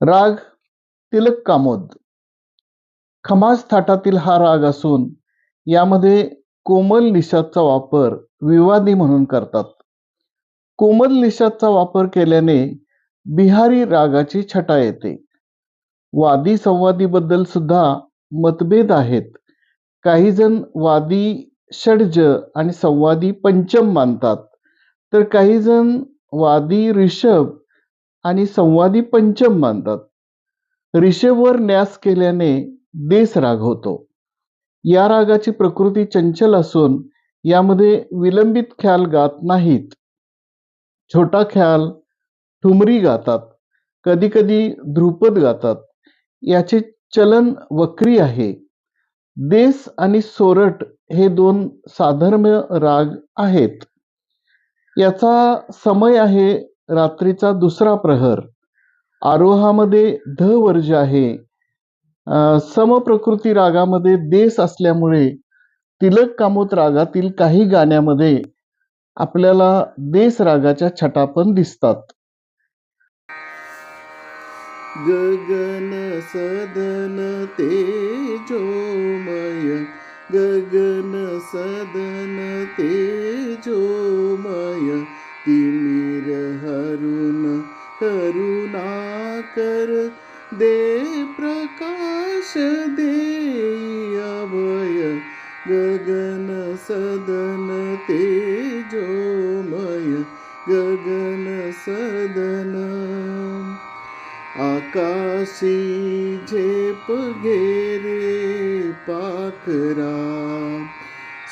राग तिलक कामोद. खमाज थाटातील हा राग असून यामध्ये कोमल निषादचा वापर विवादी म्हणून करतात. कोमल निषादचा वापर केल्याने बिहारी रागाची छटा येते. वादी संवादीबद्दल सुद्धा मतभेद आहेत. काही जण वादी षड्ज आणि संवादी पंचम मानतात. तर काही जण वादी ऋषभ आणि संवादी पंचम मानतात रिषेवर न्यास केल्याने देस राग होतो. या रागाची प्रकृती चंचल असून यामध्ये विलंबित ख्याल गात नाहीत. छोटा ख्याल ठुमरी गातात. कधीकधी ध्रुपद गातात. याचे चलन वक्री आहे. देस आणि सोरट हे दोन साधर्म्य राग आहेत. याचा समय आहे रात्रीचा दुसरा प्रहर. आरोहामध्ये ध वर्ज आहे. समप्रकृती रागामध्ये देस असल्यामुळे तिलक कामोत रागातील काही गाण्यामध्ये आपल्याला देस रागाच्या छटा पण दिसतात. गगन सदन तेजोमय. गगन सदन ते कर दे प्रकाश दे अभय गगन सदन तेजोमय गगन सदन। आकाशी झेप घेरे पाखरा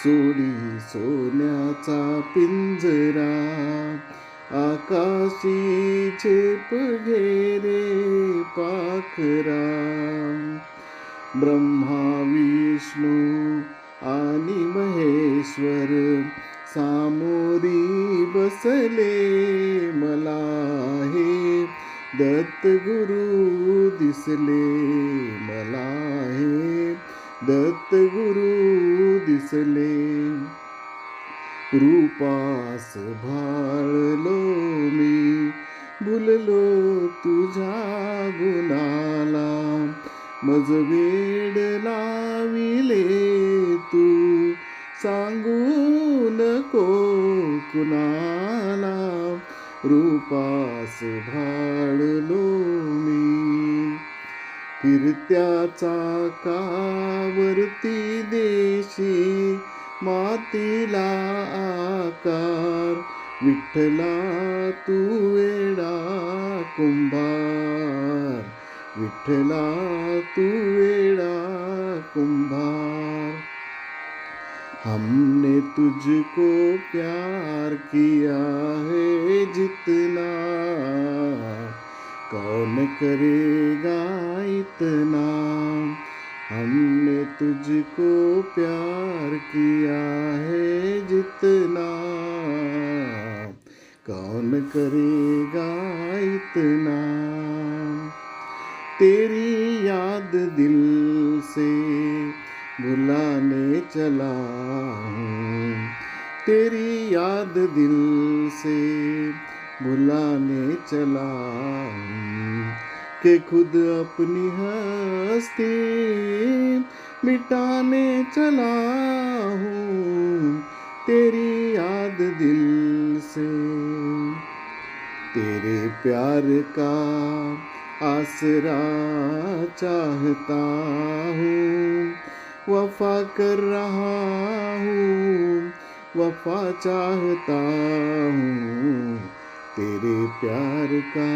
सोडी सोन्याचा पिंजरा आकाशी झेप घेरे पाखरा ब्रह्मा विष्णू आणि महेश्वर सामोरी बसले मला हे दत्त गुरु दिसले मला हे दत्त गुरु दिसले रूपास भाळलो मी भुललो तुझ्या गुणाला मज वेड लाविले तू सांगू नको कुणाला. रूपास भाळलो मी फिरत्याचा कावरती देशी मातीला आकार विठ्ठला तू वेडा कुंभार विठ्ठला तू वेडा कुंभार हमने तुझको प्यार किया है जितना, कौन करेगा इतना? हमने तुझको प्यार किया है जितना। कौन करेगा इतना? तेरी याद दिल से भुलाने चला हूँ। तेरी याद दिल से भुलाने चला हूँ। कि खुद अपनी हस्ती मिटाने चला हूँ तेरी याद दिल से। तेरे प्यार का आसरा चाहता हूँ, वफा कर रहा हूँ, वफा चाहता हूँ। तेरे प्यार का।